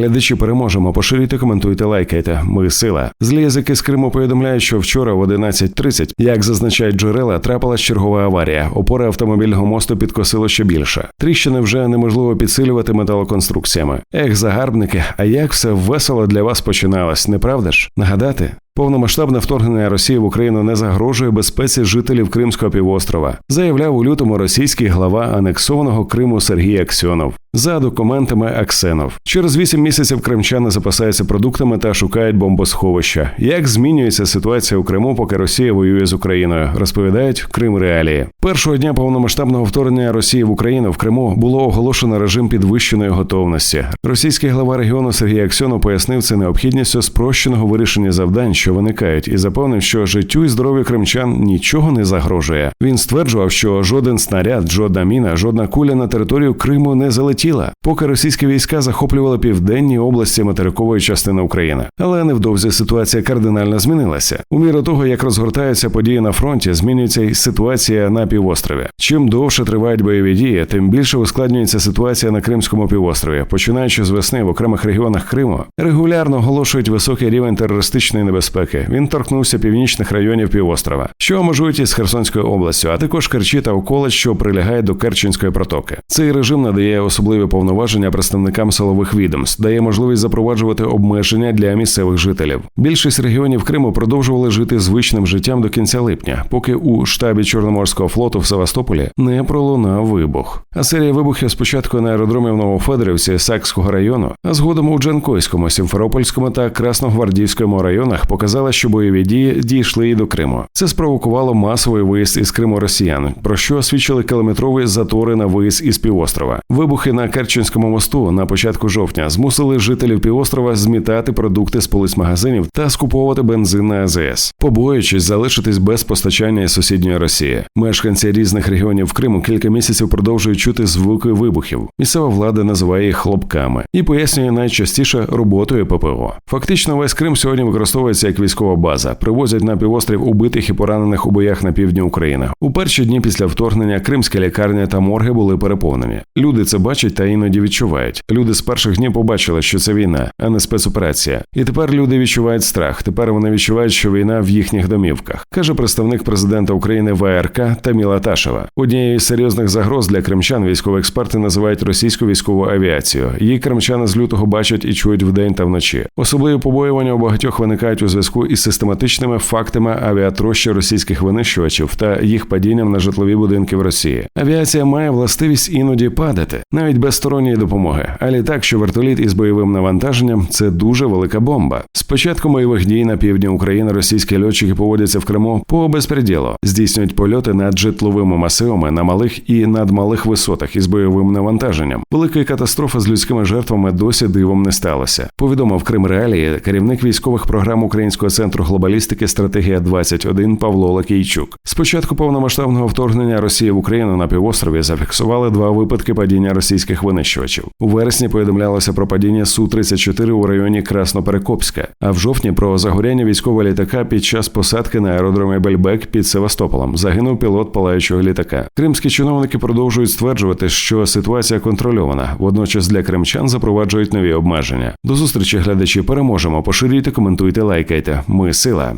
Глядачі переможемо. Поширюйте, коментуйте, лайкайте. Ми сила. Злі язики з Криму повідомляють, що вчора в 11.30, як зазначають джерела, трапилась чергова аварія. Опори автомобільного мосту підкосило ще більше. Тріщини вже неможливо підсилювати металоконструкціями. Ех, загарбники, а як все весело для вас починалось, не правда ж? Нагадати? Повномасштабне вторгнення Росії в Україну не загрожує безпеці жителів Кримського півострова, заявляв у лютому російський глава анексованого Криму Сергій Аксьонов. За документами Аксенов, через вісім місяців кримчани запасаються продуктами та шукають бомбосховища. Як змінюється ситуація у Криму, поки Росія воює з Україною, розповідають Крим Реалії. Першого дня повномасштабного вторгнення Росії в Україну в Криму було оголошено режим підвищеної готовності. Російський глава регіону Сергій Аксьонов пояснив це необхідністю спрощеного вирішення завдань, що виникають, і запевнив, що життю і здоров'ю кримчан нічого не загрожує. Він стверджував, що жоден снаряд, жодна міна, жодна куля на територію Криму не залетіла, поки російські війська захоплювали південні області материкової частини України. Але невдовзі ситуація кардинально змінилася. У міру того, як розгортаються події на фронті, змінюється й ситуація на півострові. Чим довше тривають бойові дії, тим більше ускладнюється ситуація на Кримському півострові. Починаючи з весни в окремих регіонах Криму, регулярно оголошують високий рівень терористичної небезпеки. Він торкнувся північних районів півострова, що межують із Херсонською областю, а також Керчі та околиць, що прилягає до Керченської протоки. Цей режим надає особливі повноваження представникам силових відомств, дає можливість запроваджувати обмеження для місцевих жителів. Більшість регіонів Криму продовжували жити звичним життям до кінця липня, поки у штабі Чорноморського флоту в Севастополі не пролунав вибух. А серія вибухів спочатку на аеродромі в Новофедорівці Сакського району, а згодом у Джанкойському, Сімферопольському та Красногвардійському районах показала, що бойові дії дійшли і до Криму. Це спровокувало масовий виїзд із Криму росіян, про що свідчили кілометрові затори на виїзд із півострова. Вибухи на Керченському мосту на початку жовтня змусили жителів півострова змітати продукти з полиць магазинів та скуповувати бензин на АЗС, побоюючись залишитись без постачання із сусідньої Росії. Мешканці різних регіонів Криму кілька місяців продовжують чути звуки вибухів. Місцева влада називає їх хлопками і пояснює найчастіше роботою ППО. Фактично, весь Крим сьогодні використовується як військова база. Привозять на півострів убитих і поранених у боях на півдні України. У перші дні після вторгнення кримська лікарня та морги були переповнені. Люди це бачать та іноді відчувають. Люди з перших днів побачили, що це війна, а не спецоперація. І тепер люди відчувають страх. Тепер вони відчувають, що війна в їхніх домівках, каже представник президента України ВРК Таміла Ташева. Однією з серйозних загроз для кримчан військові експерти називають російську військову авіацію. Її кримчани з лютого бачать і чують вдень та вночі. Особливі побоювання у багатьох виникають у зв'язку із систематичними фактами авіатрощі російських винищувачів та їх падінням на житлові будинки в Росії. Авіація має властивість іноді падати, навіть без сторонньої допомоги. А літак, що вертоліт із бойовим навантаженням, це дуже велика бомба. З початку бойових дій на півдні України російські льотчики поводяться в Криму по безпреділу, здійснюють польоти над житловими масивами на малих і надмалих висотах із бойовим навантаженням. Великої катастрофи з людськими жертвами досі дивом не сталося. Повідомив Крим Реалії керівник військових програм Українського центру глобалістики Стратегія 21 Павло Лакійчук. Спочатку повномасштабного вторгнення Росії в Україну на півострові зафіксували два випадки падіння російських винищувачів. У вересні повідомлялося про падіння су 34 у районі Красноперекопська, а в жовтні про загоряння військового літака під час посадки на аеродромі Бельбек під Севастополем. Загинув пілот палаючого літака. Кримські чиновники продовжують стверджувати, що ситуація контрольована. Водночас для кримчан запроваджують нові обмеження. До зустрічі глядачі переможемо. Поширюйте, коментуйте, лайкайте. Ми сила.